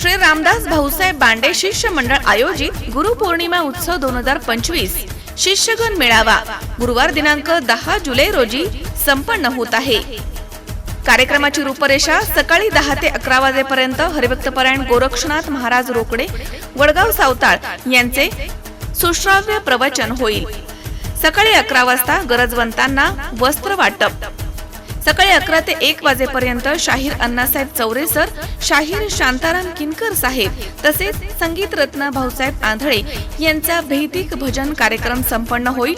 श्री रामदास भाऊसाहेब बांडे शिष्य मंडळ आयोजित गुरुपौर्णिमा उत्सव दोन हजार पंचवीस. शिष्यगण मेळावा. गुरुवार दिनांक दहा जुलै रोजी संपन्न होत आहे. कार्यक्रमाची रूपरेषा सकाळी दहा ते अकरा वाजेपर्यंत हरिभक्तपरायण गोरक्षनाथ महाराज रोकडे वडगाव सावताळ यांचे सुश्राव्य प्रवचन होईल. सकाळी अकरा वाजता गरजवंतांना वस्त्र वाटप. सकाळी अकरा ते एक वाजेपर्यंत शाहीर अण्णासाहेब चौरे सर शाहीर शांताराम किनकर साहेब तसेच संगीत रत्न भाऊसाहेब आंधळे यांचा भैतिक भजन कार्यक्रम संपन्न होईल.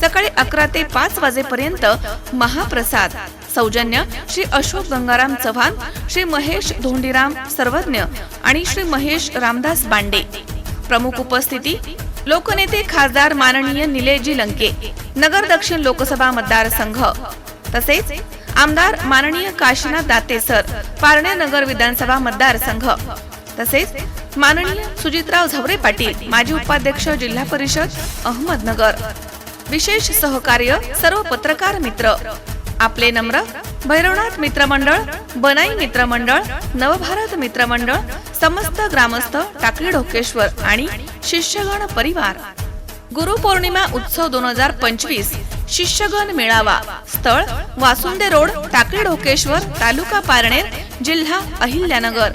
सकाळी अकरा ते पाच वाजेपर्यंत महाप्रसाद. सौजन्य श्री अशोक गंगाराम चव्हाण श्री महेश धोंडीराम सर्वज्ञ आणि श्री महेश रामदास बांडे. प्रमुख उपस्थिती लोकनेते खासदार माननीय निलेजी लंके नगर दक्षिण लोकसभा मतदारसंघ. तसेच आमदार माननीय काशीनाथ दाते सर पारणे नगर विधानसभा मतदारसंघ. तसेच माननीय सुजितराव झवरे पाटील माजी उपाध्यक्ष जिल्हा परिषद अहमदनगर. विशेष सहकार्य सर्व पत्रकार मित्र. आपले नम्र भैरवनाथ मित्रमंडळ बनाई मित्रमंडळ नवभारत मित्रमंडळ समस्त ग्रामस्थ टाकळी ढोकेश्वर आणि शिष्यगण परिवार. गुरुपौर्णिमा उत्सव दोन हजार पंचवीस शिष्यगण मेळावा. स्थळ वासुंदे रोड टाकळी ढोकेश्वर तालुका पारनेर जिल्हा अहिल्यानगर.